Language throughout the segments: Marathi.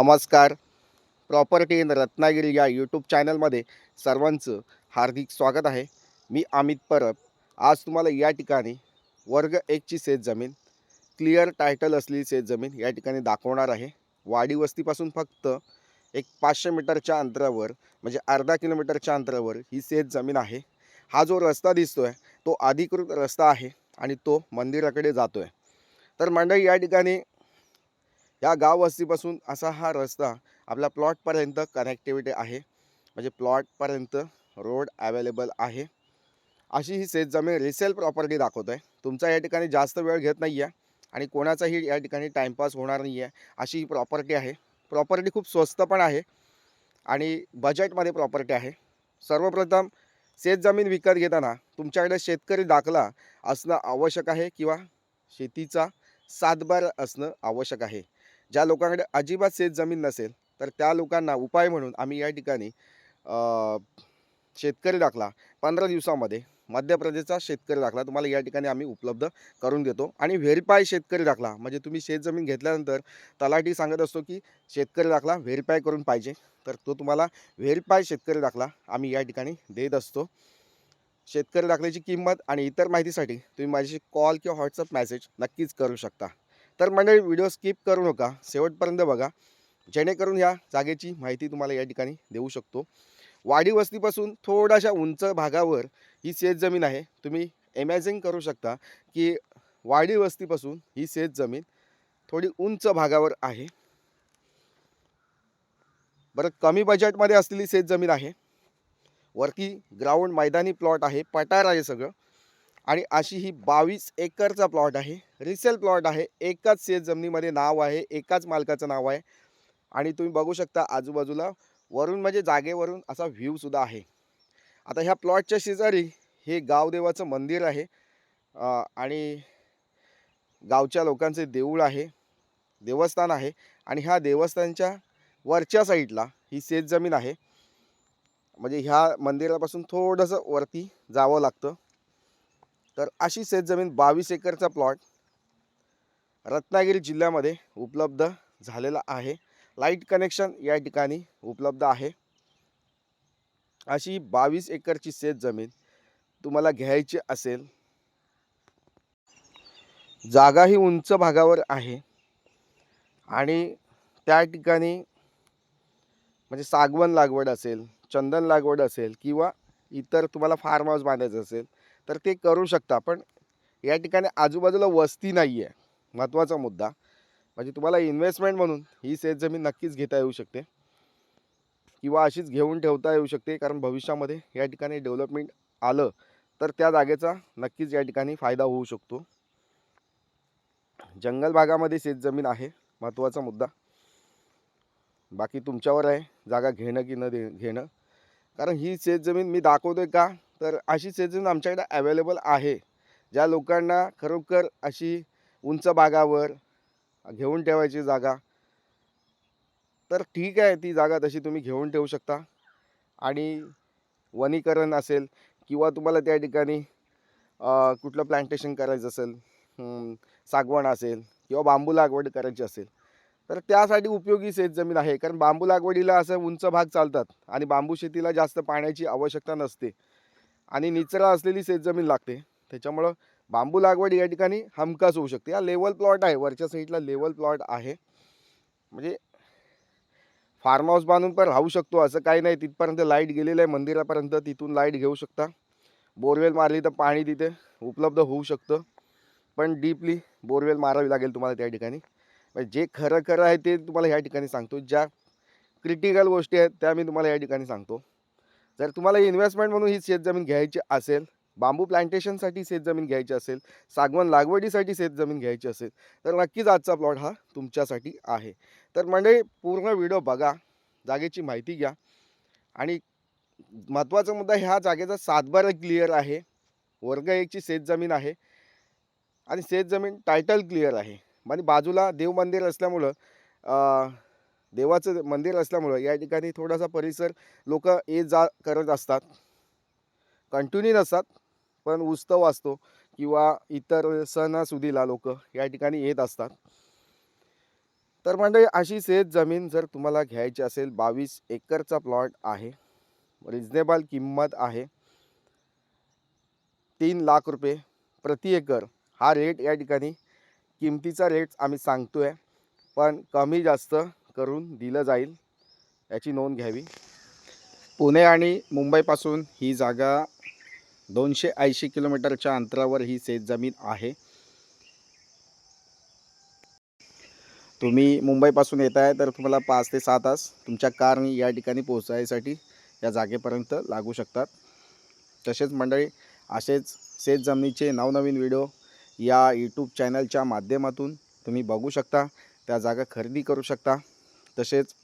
नमस्कार. प्रॉपर्टी इन रत्नागिरी या यूट्यूब चॅनलमध्ये सर्वांचं हार्दिक स्वागत आहे. मी अमित परब. आज तुम्हाला या ठिकाणी वर्ग एकची शेत जमीन क्लिअर टायटल असलेली शेत जमीन या ठिकाणी दाखवणार आहे. वाडी वस्तीपासून फक्त एक पाचशे मीटरच्या अंतरावर म्हणजे अर्धा किलोमीटरच्या अंतरावर ही शेत जमीन आहे. हा जो रस्ता दिसतो आहे तो अधिकृत रस्ता आहे आणि तो मंदिराकडे जातो आहे तर मंडळी या ठिकाणी या गाव वस्तीपासून असा हा रस्ता आपल्या प्लॉटपर्यंत कनेक्टिव्हिटी आहे. म्हणजे प्लॉटपर्यंत रोड अवेलेबल आहे. अशी ही शेतजमीन रिसेल प्रॉपर्टी दाखवत आहे तुमचा या ठिकाणी जास्त वेळ घेत नाही आहे आणि कोणाचाही या ठिकाणी टाईमपास होणार नाही आहे अशी ही प्रॉपर्टी आहे. प्रॉपर्टी खूप स्वस्त पण आहे आणि बजेटमध्ये प्रॉपर्टी आहे. सर्वप्रथम शेतजमीन विकत घेताना तुमच्याकडे शेतकरी दाखला असणं आवश्यक आहे किंवा शेतीचा सातबार असणं आवश्यक आहे. ज्या लोकांकडे अजिबात शेत जमीन नसेल तर त्या लोकांना उपाय म्हणून आम्ही या ठिकाणी शेतकरी दाखला पंधरा दिवसामध्ये. मध्य प्रदेशचा शेतकरी दाखला तुम्हाला या ठिकाणी आम्ही उपलब्ध करून देतो. आणि व्हेरीफाय शेतकरी दाखला म्हणजे तुम्ही शेत जमीन घेतल्यानंतर तलाठी सांगत असतो की शेतकरी दाखला व्हेरीफाय करून पाहिजे. तर तो तुम्हाला व्हेरीफाय शेतकरी दाखला आम्ही या ठिकाणी देत असतो. शेतकरी दाखल्याची किंमत आणि इतर माहितीसाठी तुम्ही माझ्याशी कॉल किंवा व्हॉट्सअप मेसेज नक्कीच करू शकता. तर मंडळी व्हिडिओ स्किप करू नका. शेवटपर्यंत बघा. जेणेकरून ह्या जागेची माहिती तुम्हाला या ठिकाणी देऊ शकतो. वाडी वस्तीपासून थोड्याशा उंच भागावर ही शेत जमीन आहे. तुम्ही इमॅजिन करू शकता की वाडी वस्तीपासून ही शेत जमीन थोडी उंच भागावर आहे. बरं कमी बजेटमध्ये असलेली शेत जमीन आहे. वरती ग्राउंड मैदानी प्लॉट आहे. पटार आहे सगळं. आणि अशी ही बावीस एकरचा प्लॉट आहे. रिसेल प्लॉट आहे. एकाच शेत जमिनीमध्ये नाव आहे. एकाच मालकाचं नाव आहे. आणि तुम्ही बघू शकता आजूबाजूला वरून म्हणजे जागेवरून असा व्ह्यूसुद्धा आहे. आता ह्या प्लॉटच्या शेजारी हे गावदेवाचं मंदिर आहे. आणि गावच्या लोकांचे देऊळ आहे. देवस्थान आहे. आणि ह्या देवस्थानच्या वरच्या साईडला ही शेत जमीन आहे. म्हणजे ह्या मंदिरापासून थोडंसं वरती जावं लागतं. तर अशी शेतजमीन बावीस एकरचा प्लॉट रत्नागिरी जिल्ह्यामध्ये उपलब्ध झालेला आहे. लाइट कनेक्शन या ठिकाणी उपलब्ध आहे. अशी बावीस एकरची शेतजमीन तुम्हाला घ्यायची असेल. जागा ही उंच भागावर आहे. आणि त्या ठिकाणी म्हणजे सागवन लागवड असेल चंदन लागवड असेल किंवा इतर तुम्हाला फार्म हाऊस बांधायचं असेल तर ते करू शकता. पण या ठिकाणी आजूबाजूला वस्ती नाही आहे महत्त्वाचा मुद्दा. म्हणजे तुम्हाला इन्व्हेस्टमेंट म्हणून ही शेतजमीन नक्कीच घेता येऊ शकते. किंवा अशीच घेऊन ठेवता येऊ शकते. कारण भविष्यामध्ये या ठिकाणी डेव्हलपमेंट आलं तर त्या जागेचा नक्कीच या ठिकाणी फायदा होऊ शकतो. जंगल भागामध्ये शेतजमीन आहे. महत्त्वाचा मुद्दा. बाकी तुमच्यावर आहे. जागा घेणं की न दे घेणं. कारण ही शेतजमीन मी दाखवतोय का? तर अशी शेतजमीन आमच्याकडे अवेलेबल आहे. ज्या लोकांना खरोखर अशी उंच भागावर घेऊन ठेवायची जागा तर ठीक आहे ती जागा तशी तुम्ही घेऊन ठेवू शकता. आणि वनीकरण असेल किंवा तुम्हाला त्या ठिकाणी कुठलं प्लांटेशन करायचं असेल सागवण असेल किंवा बांबू लागवड करायची असेल तर त्यासाठी उपयोगी शेतजमीन आहे. कारण बांबू लागवडीला असं उंच भाग चालतात आणि बांबू शेतीला जास्त पाण्याची आवश्यकता नसते. आणि निचरा असलेली शेतजमीन लागते. त्याच्यामुळं बांबू लागवड या ठिकाणी हमखास होऊ शकते. हा लेवल प्लॉट आहे. वरच्या साईडला लेवल प्लॉट आहे. म्हणजे फार्म हाऊस बांधून पण राहू शकतो असं काही नाही. तिथपर्यंत लाइट गेलेलं आहे मंदिरापर्यंत. तिथून लाइट घेऊ शकता. बोरवेल मारली तर पाणी तिथे उपलब्ध होऊ शकतं. पण डीपली बोरवेल मारावी लागेल तुम्हाला त्या ठिकाणी. म्हणजे जे खरं खरं आहे ते तुम्हाला ह्या ठिकाणी सांगतो. ज्या क्रिटिकल गोष्टी आहेत त्या मी तुम्हाला या ठिकाणी सांगतो. जर तुम्हाला इन्व्हेस्टमेंट म्हणून ही शेतजमीन घ्यायची असेल बांबू प्लांटेशनसाठी शेतजमीन घ्यायची असेल सागवण लागवडीसाठी शेतजमीन घ्यायची असेल तर नक्कीच आजचा प्लॉट हा तुमच्यासाठी आहे. तर म्हणजे पूर्ण व्हिडिओ बघा जागेची माहिती घ्या. आणि महत्त्वाचा मुद्दा ह्या जागेचा सातबारा क्लिअर आहे. वर्ग एकची शेतजमीन आहे. आणि शेतजमीन टायटल क्लिअर आहे. आणि बाजूला देव मंदिर असल्यामुळं देवाचं मंदिर असल्यामुळं या ठिकाणी थोडासा परिसर लोक ये जा करत असतात. कंटिन्यू नसतात पण उत्सव असतो किंवा इतर सणासुदीला लोक या ठिकाणी येत असतात. तर म्हणजे अशी शेत जमीन जर तुम्हाला घ्यायची असेल बावीस एकरचा प्लॉट आहे. रिजनेबल किंमत आहे. तीन लाख रुपये प्रति एकर. हा रेट या ठिकाणी किमतीचा रेट आम्ही सांगतो आहे पण कमी जास्त करून दिलं जाईल याची नोंद घ्यावी. पुणे आणि मुंबईपासून ही जागा दोनशे ऐंशी किलोमीटरच्या अंतरावर ही शेतजमीन आहे. तुम्ही मुंबईपासून येत आहे तर तुम्हाला पाच ते सहा तास तुमच्या कारने या ठिकाणी पोहोचायसाठी या जागेपर्यंत लागू शकतात. तसेच मंडळी असेच शेत जमिनीचे नवनवीन व्हिडिओ या यूट्यूब चॅनलच्या माध्यमातून तुम्ही बघू शकता. त्या जागा खरेदी करू शकता. तसेच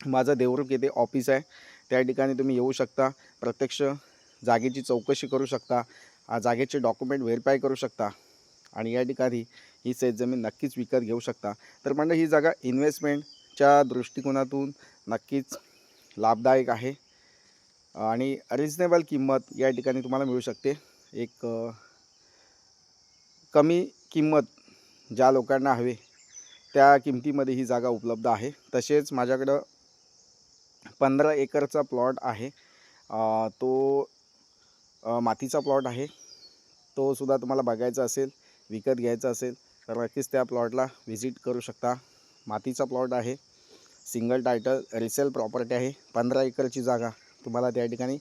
माझं देवरुख येथे ऑफिस आहे. त्या ठिकाणी तुम्ही येऊ शकता. प्रत्यक्ष जागेची चौकशी करू शकता. जागेचे डॉक्युमेंट व्हेरीफाय करू शकता. आणि या ठिकाणी ही शेतजमीन नक्कीच विकत घेऊ शकता. तर म्हणजे ही जागा इन्व्हेस्टमेंटच्या दृष्टिकोनातून नक्कीच लाभदायक आहे. आणि रिजनेबल किंमत या ठिकाणी तुम्हाला मिळू शकते. एक कमी किंमत ज्या लोकांना हवे त्या किमतीमध्ये ही जागा उपलब्ध आहे. तसेच माझ्याकडं पंधरा एकरचा प्लॉट आहे. तो मातीचा प्लॉट आहे. तो सुद्धा तुम्हाला बघायचा असेल विकत घ्यायचा असेल तर नक्कीच त्या प्लॉटला व्हिजिट करू शकता. मातीचा प्लॉट आहे. सिंगल टायटल रिसेल प्रॉपर्टी आहे. पंधरा एकरची जागा तुम्हाला त्या ठिकाणी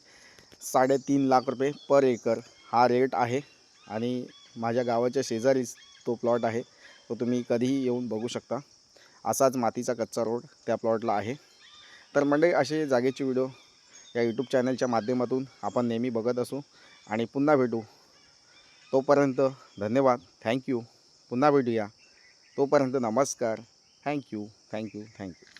साडेतीन लाख रुपये पर एकर हा रेट आहे. आणि माझ्या गावाच्या शेजारीच तो प्लॉट आहे. तो तुम्ही कधीही येऊन बघू शकता. असाच मातीचा कच्चा रोड त्या प्लॉटला आहे. तर मंडळी असे जागेचे व्हिडिओ या यूट्यूब चॅनलच्या माध्यमातून आपण नेहमी बघत असू. आणि पुन्हा भेटू. तोपर्यंत धन्यवाद. थँक्यू पुन्हा भेटूया. तोपर्यंत नमस्कार. Thank you thank you thank you